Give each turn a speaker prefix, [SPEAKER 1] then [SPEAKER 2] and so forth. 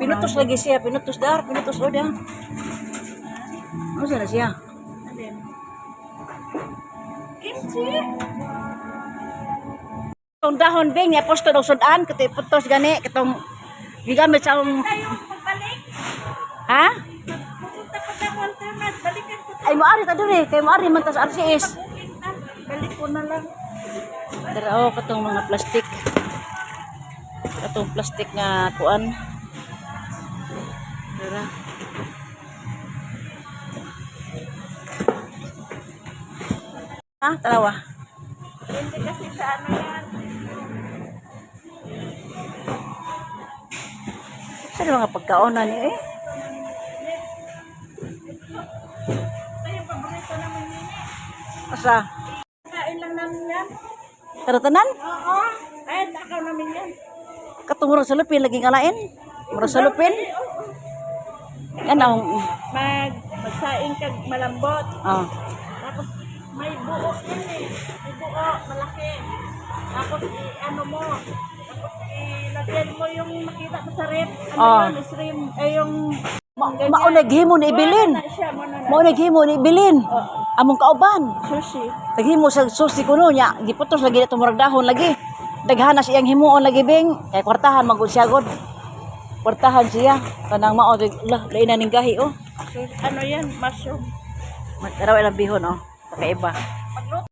[SPEAKER 1] pinutus lagi siya, pinutus dar, pinutos o dia. Ano siya na siya?
[SPEAKER 2] Kimchi!
[SPEAKER 1] Itong dahon bing, niya posto daw sudan, kito gani, kitong gigamit sa akong,
[SPEAKER 2] Tayo pagbalik.
[SPEAKER 1] ha? Ay, maari ta dun eh, kay maari man ta sa RCS.
[SPEAKER 2] Balik ko na lang.
[SPEAKER 1] Dara o, katong mga plastic. Katong plastic nga kuan. Dara. Ha, talawa.
[SPEAKER 2] Hindi kasi sa ano yan.
[SPEAKER 1] Sa mga pagkaonan niya eh. Asa?
[SPEAKER 2] Kain lang namin yan.
[SPEAKER 1] Taratanan?
[SPEAKER 2] Oo. Ay, takaw namin yan.
[SPEAKER 1] Katong murag salupin, lagi ngalain. Murag salupin. Yan ang,
[SPEAKER 2] Mag, magsaing kag malambot.
[SPEAKER 1] ah.
[SPEAKER 2] Tapos may buo yan eh. May buo, malaki. Tapos i ano mo. Tapos ilagyan mo yung makita mo sa rep. Ano
[SPEAKER 1] Ah.
[SPEAKER 2] yun, shrimp. Eh yung...
[SPEAKER 1] Ma maunag himo ni ibilin.
[SPEAKER 2] Wala na siya, mo na na.
[SPEAKER 1] Maunag himo ni ibilin. Among kauban.
[SPEAKER 2] Sushi.
[SPEAKER 1] Naghimo sa susi kuno niya, giputos lagi na murag dahon lagi. Daghanas iyang himuon lagi bing, kay kwartahan magud siya god. Kwartahan siya kanang mao lah lain na ning gahi oh.
[SPEAKER 2] Ano yan? Mushroom.
[SPEAKER 1] Magaraw ilang bihon oh. Kakaiba.